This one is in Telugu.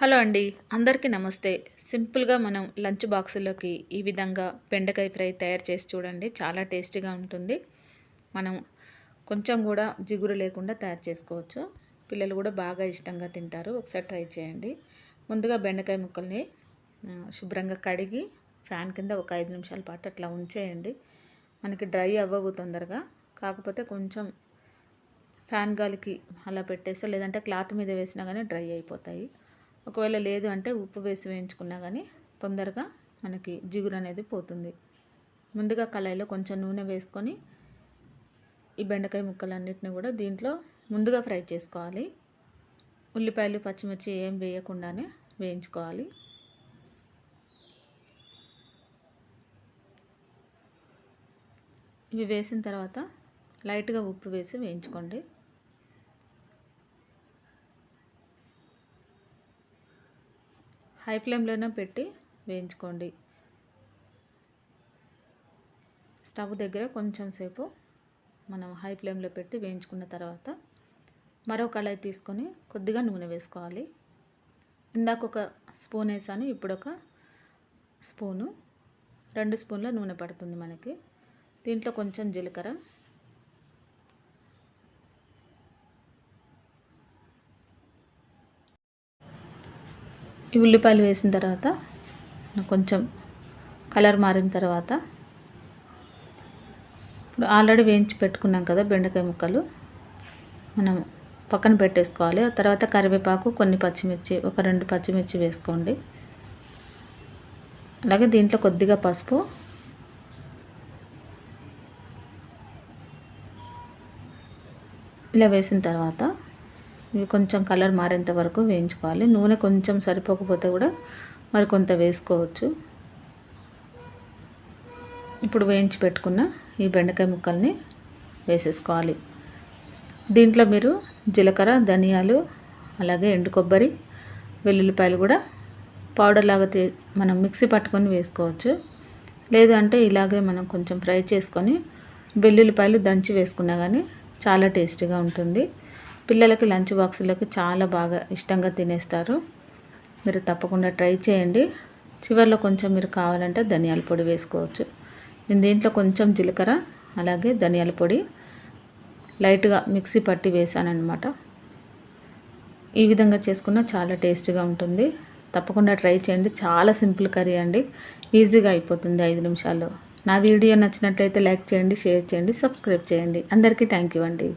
హలో అండి అందరికీ నమస్తే. సింపుల్గా మనం లంచ్ బాక్సులోకి ఈ విధంగా బెండకాయ ఫ్రై తయారు చేసి చూడండి చాలా టేస్టీగా ఉంటుంది. మనం కొంచెం కూడా జిగురు లేకుండా తయారు చేసుకోవచ్చు. పిల్లలు కూడా బాగా ఇష్టంగా తింటారు ఒకసారి ట్రై చేయండి. ముందుగా బెండకాయ ముక్కల్ని శుభ్రంగా కడిగి ఫ్యాన్ కింద ఒక ఐదు నిమిషాల పాటు అట్లా ఉంచేయండి. మనకి డ్రై అవ్వవు తొందరగా కాకపోతే కొంచెం ఫ్యాన్ గాలికి అలా పెట్టేస్తే లేదంటే క్లాత్ మీద వేసినా కానీ డ్రై అయిపోతాయి. ఒకవేళ లేదు అంటే ఉప్పు వేసి వేయించుకున్నా కానీ తొందరగా మనకి జిగురు అనేది పోతుంది. ముందుగా కళాయిలో కొంచెం నూనె వేసుకొని ఈ బెండకాయ ముక్కలన్నిటిని కూడా దీంట్లో ముందుగా ఫ్రై చేసుకోవాలి. ఉల్లిపాయలు పచ్చిమిర్చి ఏం వేయకుండానే వేయించుకోవాలి. ఇవి వేసిన తర్వాత లైట్గా ఉప్పు వేసి వేయించుకోండి. హై ఫ్లేమ్లోనే పెట్టి వేయించుకోండి. స్టవ్ దగ్గర కొంచెం సేపు మనం హై ఫ్లేమ్లో పెట్టి వేయించుకున్న తర్వాత మరో కళాయి తీసుకొని కొద్దిగా నూనె వేసుకోవాలి. ఇందాక ఒక స్పూన్ వేసాను ఇప్పుడు ఒక స్పూను. రెండు స్పూన్ల నూనె పడుతుంది మనకి. దీంట్లో కొంచెం జీలకర్ర ఈ ఉల్లిపాయలు వేసిన తర్వాత కొంచెం కలర్ మారిన తర్వాత ఇప్పుడు ఆల్రెడీ వేయించి పెట్టుకున్నాం కదా బెండకాయ ముక్కలు మనం పక్కన పెట్టేసుకోవాలి. ఆ తర్వాత కరివేపాకు కొన్ని పచ్చిమిర్చి ఒక రెండు పచ్చిమిర్చి వేసుకోండి. అలాగే దీంట్లో కొద్దిగా పసుపు ఇలా వేసిన తర్వాత ఇవి కొంచెం కలర్ మారేంత వరకు వేయించుకోవాలి. నూనె కొంచెం సరిపోకపోతే కూడా మరి కొంత వేసుకోవచ్చు. ఇప్పుడు వేయించి పెట్టుకున్న ఈ బెండకాయ ముక్కల్ని వేసేసుకోవాలి. దీంట్లో మీరు జీలకర్ర ధనియాలు అలాగే ఎండు కొబ్బరి వెల్లుల్లిపాయలు కూడా పౌడర్ లాగా మనం మిక్సీ పట్టుకొని వేసుకోవచ్చు. లేదంటే ఇలాగే మనం కొంచెం ఫ్రై చేసుకొని వెల్లుల్లిపాయలు దంచి వేసుకున్నా కానీ చాలా టేస్టీగా ఉంటుంది. పిల్లలకి లంచ్ బాక్సులకు చాలా బాగా ఇష్టంగా తినేస్తారు. మీరు తప్పకుండా ట్రై చేయండి. చివరిలో కొంచెం మీరు కావాలంటే ధనియాల పొడి వేసుకోవచ్చు. నేను దీంట్లో కొంచెం జీలకర్ర అలాగే ధనియాల పొడి లైట్గా మిక్సీ పట్టి వేసానమాట ఈ విధంగా చేసుకున్న చాలా టేస్టీగా ఉంటుంది. తప్పకుండా ట్రై చేయండి. చాలా సింపుల్ కర్రీ అండి. ఈజీగా అయిపోతుంది ఐదు నిమిషాల్లో. నా వీడియో నచ్చినట్లయితే లైక్ చేయండి షేర్ చేయండి సబ్స్క్రైబ్ చేయండి. అందరికీ థ్యాంక్ యూ అండి.